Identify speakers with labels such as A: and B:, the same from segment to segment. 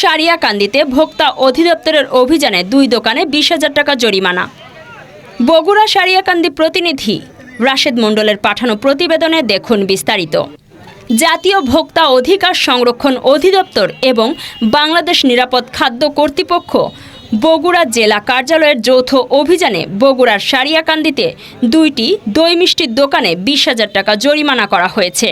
A: সারিয়াকান্দিতে ভোক্তা অধিদপ্তরের অভিযানে দুই দোকানে বিশ হাজার টাকা জরিমানা। বগুড়া সারিয়াকান্দি প্রতিনিধি রাশেদ মণ্ডলের পাঠানো প্রতিবেদনে দেখুন বিস্তারিত। জাতীয় ভোক্তা অধিকার সংরক্ষণ অধিদপ্তর এবং বাংলাদেশ নিরাপদ খাদ্য কর্তৃপক্ষ বগুড়া জেলা কার্যালয়ের যৌথ অভিযানে বগুড়ার সারিয়াকান্দিতে দুইটি দই মিষ্টির দোকানে বিশ হাজার টাকা জরিমানা করা হয়েছে।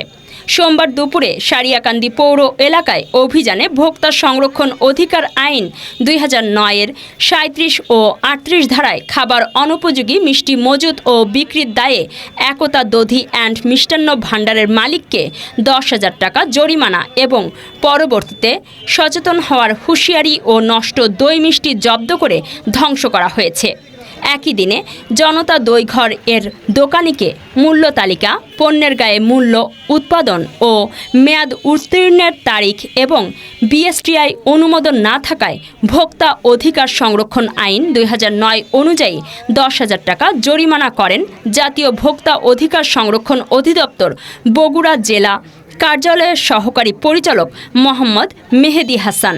A: সোমবার দুপুরে সারিয়াকান্দি পৌর এলাকায় অভিযানে ভোক্তা সংরক্ষণ অধিকার আইন দুই হাজার নয়ের সাঁত্রিশ ও আটত্রিশ ধারায় খাবার অনুপযোগী, মিষ্টি মজুত ও বিক্রির দায়ে একতা দধি অ্যান্ড মিষ্টান্ন ভাণ্ডারের মালিককে দশ হাজার টাকা জরিমানা এবং পরবর্তীতে সচেতন হওয়ার হুঁশিয়ারি ও নষ্ট দই মিষ্টি জব্দ করে ধ্বংস করা হয়েছে। একই দিনে জনতা দইঘর এর দোকানিকে মূল্য তালিকা, পণ্যের গায়ে মূল্য উৎপাদন ও মেয়াদ উত্তীর্ণের তারিখ এবং বিএসটিআই অনুমোদন না থাকায় ভোক্তা অধিকার সংরক্ষণ আইন দু হাজার নয় অনুযায়ী দশ হাজার টাকা জরিমানা করেন জাতীয় ভোক্তা অধিকার সংরক্ষণ অধিদপ্তর বগুড়া জেলা কার্যালয়ের সহকারী পরিচালক মোহাম্মদ মেহেদি হাসান।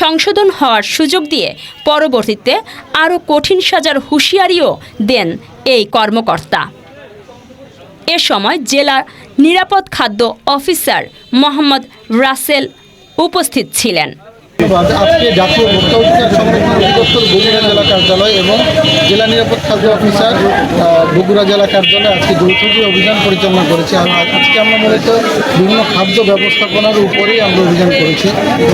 A: সংশোধন হওয়ার সুযোগ দিয়ে পরবর্তীতে আরও কঠিন সাজার হুঁশিয়ারিও দেন এই কর্মকর্তা। এ সময় জেলা নিরাপদ খাদ্য অফিসার মোহাম্মদ রাসেল উপস্থিত ছিলেন।
B: আজকে জাতীয় ভোক্তা অধিকার সংরক্ষণ অধিদপ্তর বগুড়া জেলা কার্যালয় এবং জেলা নিরাপদ খাদ্য অফিসার বগুড়া জেলা কার্যালয় আজকে যৌথভাবে অভিযান পরিচালনা করেছি। আর আজকে আমরা মূলত বিভিন্ন খাদ্য ব্যবস্থাপনার উপরেই আমরা অভিযান করেছি।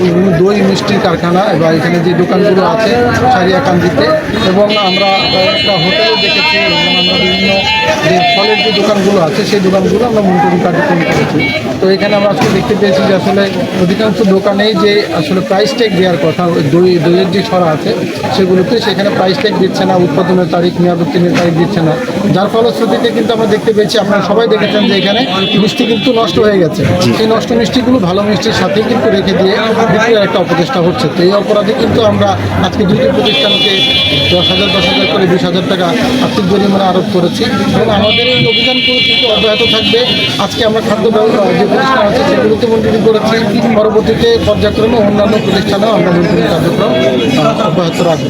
B: এবং দই মিষ্টির কারখানা এবং এখানে যে দোকানগুলো আছে সারিয়াকান্দিতে এবং আমরা একটা হোটেলও দেখেছি আমরা বিভিন্ন যে ফলের যে দোকানগুলো আছে, সেই দোকানগুলো আমরা মনিটরিং কার্যক্রম করেছি। তো এখানে আমরা আজকে দেখতে পেয়েছি যে আসলে অধিকাংশ দোকানেই যে আসলে প্রাইস ট্যাগ দেওয়ার কথা দই, দইয়ের যে ছড়া আছে, সেগুলোতে সেখানে প্রাইস ট্যাগ দিচ্ছে না, উৎপাদনের তারিখ মেয়াদ উত্তীর্ণের তারিখ দিচ্ছে না। যার ফলশ্রুতিতে কিন্তু আমরা দেখতে পেয়েছি আপনারা সবাই দেখেছেন যে এখানে মিষ্টি কিন্তু নষ্ট হয়ে গেছে। সেই নষ্ট মিষ্টিগুলো ভালো মিষ্টির সাথেই কিন্তু রেখে দিয়ে বিক্রির একটা অপচেষ্টা হচ্ছে। তো এই অপরাধে কিন্তু আমরা আজকে দুটি প্রতিষ্ঠানকে দশ হাজার দশ হাজার করে বিশ হাজার টাকা আর্থিক জরিমানা আরোপ করেছি। এবং আমাদের এই অভিযানগুলো কিন্তু অব্যাহত থাকবে। আজকে আমরা খাদ্য ব্যবস্থা যে প্রতিষ্ঠান আছে সেগুলোতে মন্ত্রী করেছি। পরবর্তীতে পর্যায়ক্রমে অন্যান্য প্রতিষ্ঠানেও আমরা মন্ত্রী কার্যক্রম অব্যাহত রাখব।